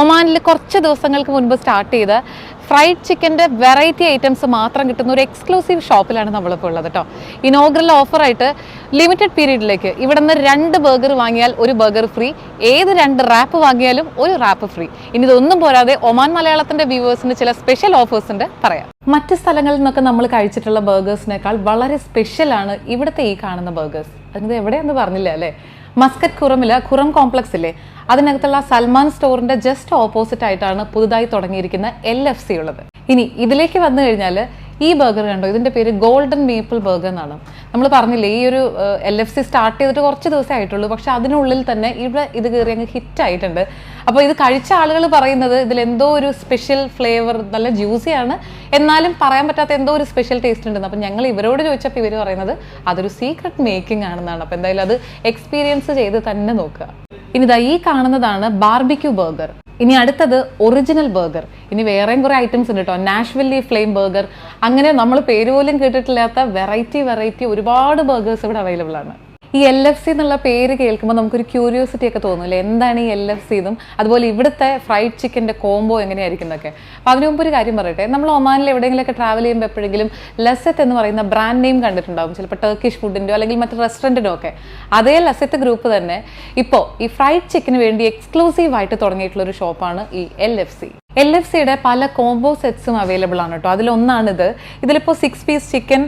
ഒമാനിൽ കുറച്ച് ദിവസങ്ങൾക്ക് മുൻപ് സ്റ്റാർട്ട് ചെയ്ത ഫ്രൈഡ് ചിക്കന്റെ വെറൈറ്റി ഐറ്റംസ് മാത്രം കിട്ടുന്ന ഒരു എക്സ്ക്ലൂസീവ് ഷോപ്പിലാണ് നമ്മളിപ്പോൾ ഉള്ളത് കേട്ടോ. ഇനോഗ്രൽ ഓഫറായിട്ട് ലിമിറ്റഡ് പീരീഡിലേക്ക് ഇവിടെ നിന്ന് രണ്ട് ബർഗർ വാങ്ങിയാൽ ഒരു ബർഗർ ഫ്രീ ഏത് രണ്ട് റാപ്പ് വാങ്ങിയാലും ഒരു റാപ്പ് ഫ്രീ. ഇനി ഇതൊന്നും പോരാതെ ഒമാൻ മലയാളത്തിന്റെ വ്യൂവേഴ്സിന് ചില സ്പെഷ്യൽ ഓഫേഴ്സ് ഉണ്ട് പറയാം. മറ്റ് സ്ഥലങ്ങളിൽ നിന്നൊക്കെ നമ്മൾ കഴിച്ചിട്ടുള്ള ബർഗേഴ്സിനേക്കാൾ വളരെ സ്പെഷ്യലാണ് ഇവിടുത്തെ ഈ കാണുന്ന ബർഗേഴ്സ്. അതിന് എവിടെയെന്ന് പറഞ്ഞില്ല അല്ലേ? മസ്കറ്റ് ഖുറമിൽ കുറം കോംപ്ലക്സ് ഇല്ലേ അതിനകത്തുള്ള സൽമാൻ സ്റ്റോറിന്റെ ജസ്റ്റ് ഓപ്പോസിറ്റ് ആയിട്ടാണ് പുതുതായി തുടങ്ങിയിരിക്കുന്ന എൽ എഫ് സി ഉള്ളത്. ഇനി ഇതിലേക്ക് വന്നു കഴിഞ്ഞാൽ ഈ ബർഗർ കണ്ടോ? ഇതിന്റെ പേര് ഗോൾഡൻ മീപ്പിൾ ബർഗർ എന്നാണ്. നമ്മൾ പറഞ്ഞില്ലേ ഈ ഒരു എൽ എഫ് സി സ്റ്റാർട്ട് ചെയ്തിട്ട് കുറച്ച് ദിവസമേ ആയിട്ടുള്ളൂ. പക്ഷെ അതിനുള്ളിൽ തന്നെ ഇവിടെ ഇത് കയറി അങ്ങ് ഹിറ്റ് ആയിട്ടുണ്ട്. അപ്പോൾ ഇത് കഴിച്ച ആളുകൾ പറയുന്നത് ഇതിൽ എന്തോ ഒരു സ്പെഷ്യൽ ഫ്ലേവർ നല്ല ജ്യൂസിയാണ് എന്നാലും പറയാൻ പറ്റാത്ത എന്തോ ഒരു സ്പെഷ്യൽ ടേസ്റ്റ് ഉണ്ടെന്ന്. അപ്പം ഞങ്ങൾ ഇവരോട് ചോദിച്ചപ്പോൾ ഇവർ പറയുന്നത് അതൊരു സീക്രട്ട് മേക്കിംഗ് ആണെന്നാണ്. അപ്പോൾ എന്തായാലും അത് എക്സ്പീരിയൻസ് ചെയ്ത് തന്നെ നോക്കുക. ഇനി ഇതാ ഈ കാണുന്നതാണ് ബാർബിക്യൂ ബർഗർ ഇനി അടുത്തത് ഒറിജിനൽ ബർഗർ ഇനി വേറെയും കുറേ ഐറ്റംസ് ഉണ്ട് കേട്ടോ നാഷ്വല്ലി ഫ്ലെയിം ബർഗർ അങ്ങനെ നമ്മൾ പേര് പോലും കേട്ടിട്ടില്ലാത്ത വെറൈറ്റി വെറൈറ്റി ഒരുപാട് ബർഗേഴ്സ് ഇവിടെ അവൈലബിൾ ആണ്. ഈ എൽ എഫ് സി എന്നുള്ള പേര് കേൾക്കുമ്പോൾ നമുക്കൊരു ക്യൂരിയോസിറ്റി ഒക്കെ തോന്നുന്നില്ലേ എന്താണ് ഈ എൽ എഫ് സി എന്നും? അതുപോലെ ഇവിടുത്തെ ഫ്രൈഡ് ചിക്കന്റെ കോംബോ എങ്ങനെയായിരിക്കും എന്നൊക്കെ. അപ്പോൾ അതിനു മുമ്പ് ഒരു കാര്യം പറയട്ടെ. നമ്മൾ ഒമാനിൽ എവിടെയെങ്കിലുമൊക്കെ ട്രാവൽ ചെയ്യുമ്പോൾ എപ്പോഴെങ്കിലും ലസറ്റ് എന്ന് പറയുന്ന ബ്രാൻഡ് നെയിം കണ്ടിട്ടുണ്ടാവും. ചിലപ്പോൾ ടർക്കിഷ് ഫുഡിന്റെയോ അല്ലെങ്കിൽ മറ്റു റെസ്റ്റോറന്റിനോ ഒക്കെ. അതേ ലസറ്റ് ഗ്രൂപ്പ് തന്നെ. ഇപ്പോൾ ഈ ഫ്രൈഡ് ചിക്കന് വേണ്ടി എക്സ്ക്ലൂസീവായിട്ട് തുടങ്ങിയിട്ടുള്ളൊരു ഷോപ്പാണ് ഈ L F C L F സിയുടെ പല കോംബോ സെറ്റ്സും അവൈലബിൾ ആണ് കേട്ടോ. അതിലൊന്നാണിത്. ഇതിലിപ്പോൾ സിക്സ് പീസ് ചിക്കൻ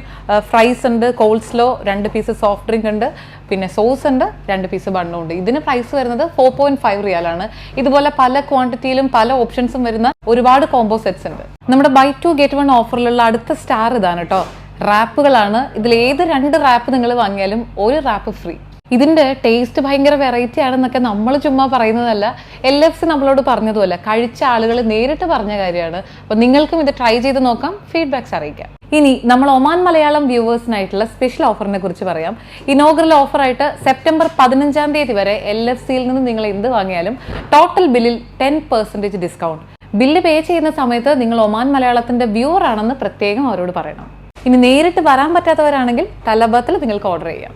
ഫ്രൈസ് ഉണ്ട് കോൾസ്ലോ രണ്ട് പീസ് സോഫ്റ്റ് ഡ്രിങ്ക് ഉണ്ട് പിന്നെ സോസ് ഉണ്ട് രണ്ട് പീസ് ബണ്ണും ഉണ്ട്. ഇതിന് പ്രൈസ് വരുന്നത് ഫോർ പോയിന്റ് ഫൈവ് റിയാലാണ് ഇതുപോലെ പല ക്വാണ്ടിറ്റിയിലും പല ഓപ്ഷൻസും വരുന്ന ഒരുപാട് കോംബോ സെറ്റ്സ് ഉണ്ട്. നമ്മുടെ ബൈ ടു ഗെറ്റ് വൺ ഓഫറിലുള്ള അടുത്ത സ്റ്റാർ ഇതാണ് കേട്ടോ. റാപ്പുകളാണ് ഇതിൽ ഏത് രണ്ട് റാപ്പ് നിങ്ങൾ വാങ്ങിയാലും ഒരു റാപ്പ് ഫ്രീ ഇതിന്റെ ടേസ്റ്റ് ഭയങ്കര വെറൈറ്റി ആണെന്നൊക്കെ നമ്മൾ ചുമ്മാ പറയുന്നതല്ല. എൽ എഫ് സി നമ്മളോട് പറഞ്ഞതുമല്ല കഴിച്ച ആളുകൾ നേരിട്ട് പറഞ്ഞ കാര്യമാണ്. അപ്പൊ നിങ്ങൾക്കും ഇത് ട്രൈ ചെയ്ത് നോക്കാം. ഫീഡ്ബാക്സ് അറിയിക്കാം. ഇനി നമ്മൾ ഒമാൻ മലയാളം വ്യൂവേഴ്സിനായിട്ടുള്ള സ്പെഷ്യൽ ഓഫറിനെ കുറിച്ച് പറയാം. ഇനോഗ്രൽ ഓഫറായിട്ട് സെപ്റ്റംബർ പതിനഞ്ചാം തീയതി വരെ എൽ എഫ് സിയിൽ നിന്ന് നിങ്ങൾ എന്ത് വാങ്ങിയാലും ടോട്ടൽ ബില്ലിൽ ten percentage discount bill pay ചെയ്യുന്ന സമയത്ത് നിങ്ങൾ ഒമാൻ മലയാളത്തിന്റെ വ്യൂവർ ആണെന്ന് പ്രത്യേകം അവരോട് പറയണം. ഇനി നേരിട്ട് വരാൻ പറ്റാത്തവരാണെങ്കിൽ തലബത്തിൽ നിങ്ങൾക്ക് ഓർഡർ ചെയ്യാം.